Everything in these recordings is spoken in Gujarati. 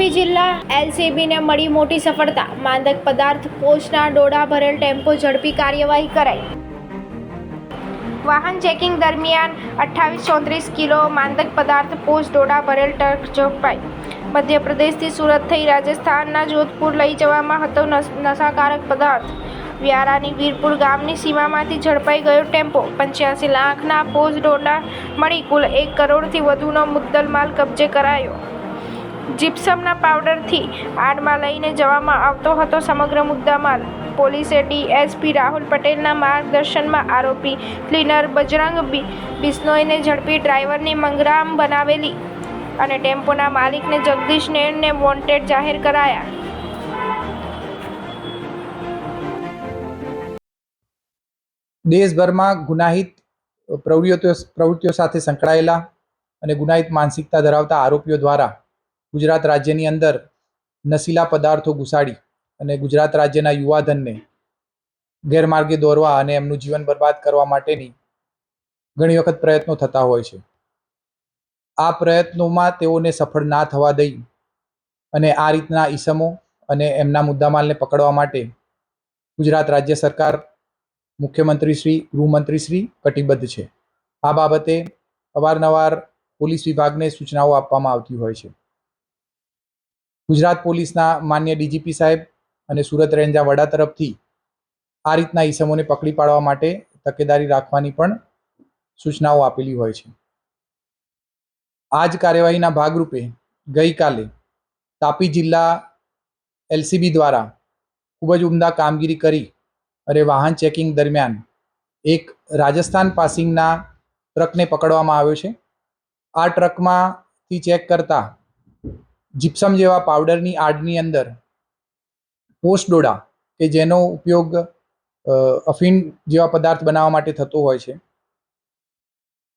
તાપી જિલ્લા એલસીબીને મળી મોટી સફળતા. માંદક પદાર્થ કોચના ડોડા ભરેલ ટેમ્પો ઝડપી કાર્યવાહી કરાઈ. વાહન ચેકિંગ દરમિયાન અઠ્ઠાવીસ ચોત્રીસ કિલો માંદક પદાર્થ પોસ્ટ ડોડા ભરેલ ટ્રક ઝડપાઈ. મધ્યપ્રદેશથી સુરત થઈ રાજસ્થાનના જોધપુર લઈ જવામાં હતો નશ- નશાકારક પદાર્થ. વ્યારાની વીરપુર ગામની સીમામાંથી ઝડપાઈ ગયો ટેમ્પો. પંચ્યાસી લાખના પોસ્ટ ડોડા મળી કુલ એક કરોડથી વધુનો મુદ્દલ માલ કબજે કરાયો. જીપ્સમના પાવડરથી આડમાં લઈને જવામાં આવતો હતો સમગ્ર મુદ્દામાલ. પોલીસે ડીએસપી રાહુલ પટેલના માર્ગદર્શનમાં આરોપી ક્લીનર બજરંગ બી બિશ્નોઈને ઝડપી ડ્રાઈવરની મંગરામ બનાવેલી અને ટેમ્પોના માલિકને જગદીશ નેણને વોન્ટેડ જાહેર કરાયા. દેશભરમાં ગુનાહિત પ્રવૃત્તિઓ પ્રવૃત્તિઓ સાથે સંકળાયેલા અને ગુનાહિત માનસિકતા ધરાવતા આરોપીઓ દ્વારા ગુજરાત રાજ્યની અંદર નશીલા પદાર્થો ઘુસાડી અને ગુજરાત રાજ્યના યુવાધનને ગેરમાર્ગે દોરવા અને એમનું જીવન બરબાદ કરવા માટેની ઘણી વખત પ્રયત્નો થતા હોય છે. આ પ્રયત્નોમાં તેઓને સફળ ના થવા દઈ અને આ રીતના ઈસમો અને એમના મુદ્દામાલને પકડવા માટે ગુજરાત રાજ્ય સરકાર, મુખ્યમંત્રી શ્રી, ગૃહમંત્રી શ્રી કટિબદ્ધ છે. આ બાબતે અવારનવાર પોલીસ વિભાગને સૂચનાઓ આપવામાં આવતી હોય છે. ગુજરાત પોલીસના માન્ય ડીજીપી સાહેબ અને સુરત રેન્જના વડા તરફથી આ રીતના ઈસમોને પકડી પાડવા માટે તકેદારી રાખવાની પણ સૂચનાઓ આપેલી હોય છે. આ જ કાર્યવાહીના ભાગરૂપે ગઈકાલે તાપી જિલ્લા એલસીબી દ્વારા ખૂબ જ ઉમદા કામગીરી કરી અને વાહન ચેકિંગ દરમિયાન એક રાજસ્થાન પાસિંગના ટ્રકને પકડવામાં આવ્યો છે. આ ટ્રકમાંથી ચેક કરતા જીપ્સમ જેવા પાવડરની આડની અંદર પોસ્ટ ડોડા કે જેનો ઉપયોગ અફીણ જેવા પદાર્થ બનાવવા માટે થતો હોય છે.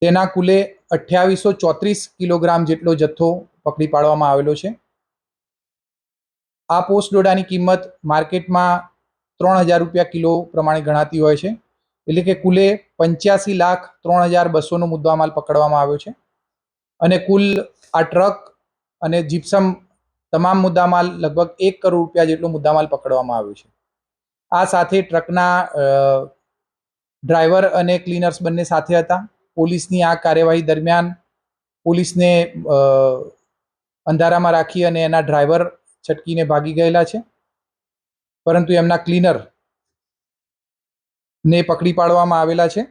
તેના કુલે અઠ્યાવીસો ચોત્રીસ કિલોગ્રામ જેટલો જથ્થો પકડી પાડવામાં આવેલો છે. આ પોસ્ટ ડોડાની કિંમત માર્કેટમાં ત્રણ હજાર રૂપિયા કિલો પ્રમાણે ગણાતી હોય છે. એટલે કે કુલે પંચ્યાસી લાખ ત્રણ હજાર બસોનો મુદ્દામાલ પકડવામાં આવ્યો છે. અને કુલ આ ટ્રક અને જીપ્સમ તમામ મુદ્દામાલ લગભગ એક કરોડ રૂપિયા જેટલો મુદ્દામાલ પકડવામાં આવ્યો છે. આ સાથે ટ્રકના ડ્રાઈવર અને ક્લીનર્સ બંને સાથે હતા. પોલીસની આ કાર્યવાહી દરમિયાન પોલીસને અંધારામાં રાખી અને એના ડ્રાઈવર છટકીને ભાગી ગયેલા છે. પરંતુ એમના ક્લીનર ને પકડી પાડવામાં આવેલા છે.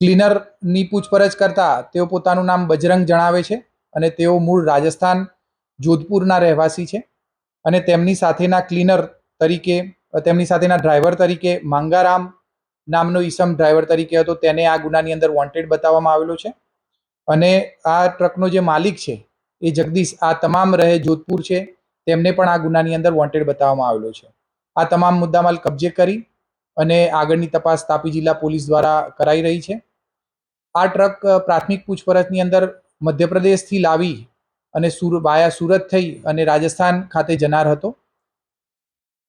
ક્લીનરની પૂછપરછ કરતા તેઓ પોતાનું નામ બજરંગ જણાવે છે. અને તેઓ મૂળ રાજસ્થાન જોધપુરના રહેવાસી છે. અને તેમની સાથેના ક્લીનર તરીકે, તેમની સાથેના ડ્રાઈવર તરીકે માંગારામ નામનો ઈસમ ડ્રાઈવર તરીકે હતો. તેને આ ગુનાની અંદર વોન્ટેડ બતાવવામાં આવેલો છે. અને આ ટ્રકનો જે માલિક છે, એ જગદીશ, આ તમામ રહે જોધપુર છે. તેમને પણ આ ગુનાની અંદર વોન્ટેડ બતાવવામાં આવેલો છે. આ તમામ મુદ્દામાલ કબજે કરી અને આગળની તપાસ તાપી જિલ્લા પોલીસ દ્વારા કરાઈ રહી છે. આ ટ્રક પ્રાથમિક પૂછપરછની અંદર મધ્યપ્રદેશથી લાવી અને સુર, વાયા સુરત થઈ અને રાજસ્થાન ખાતે જનાર હતો.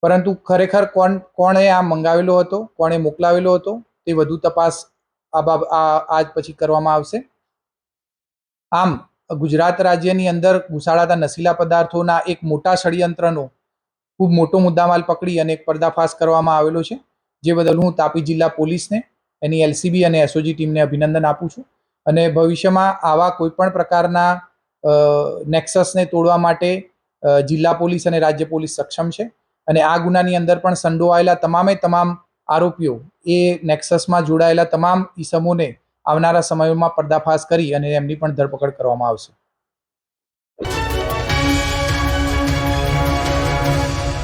પરંતુ ખરેખર કોણ, કોણે આ મંગાવેલો હતો, કોણે મોકલાવેલો હતો, તે વધુ તપાસ આ બાબ આજ પછી કરવામાં આવશે. આમ, ગુજરાત રાજ્યની અંદર ઘુસાડાતા નશીલા પદાર્થોના એક મોટા ષડયંત્રનો ખૂબ મોટો મુદ્દામાલ પકડી અને પર્દાફાશ કરવામાં આવેલો છે. જે બદલ હું તાપી જિલ્લા પોલીસને, એની એલસીબી અને એસઓજી ટીમને અભિનંદન આપું છું. અને ભવિષ્યમાં આવા કોઈ પણ પ્રકારના નેક્સસને તોડવા માટે જિલ્લા પોલીસ અને રાજ્ય પોલીસ સક્ષમ છે. અને આ ગુનાની અંદર પણ સંડોવાયેલા તમામે તમામ આરોપીઓ એ નેક્સસમાં જોડાયેલા તમામ ઈસમોને આવનારા સમયોમાં પર્દાફાશ કરી અને એમની પણ ધરપકડ કરવામાં આવશે.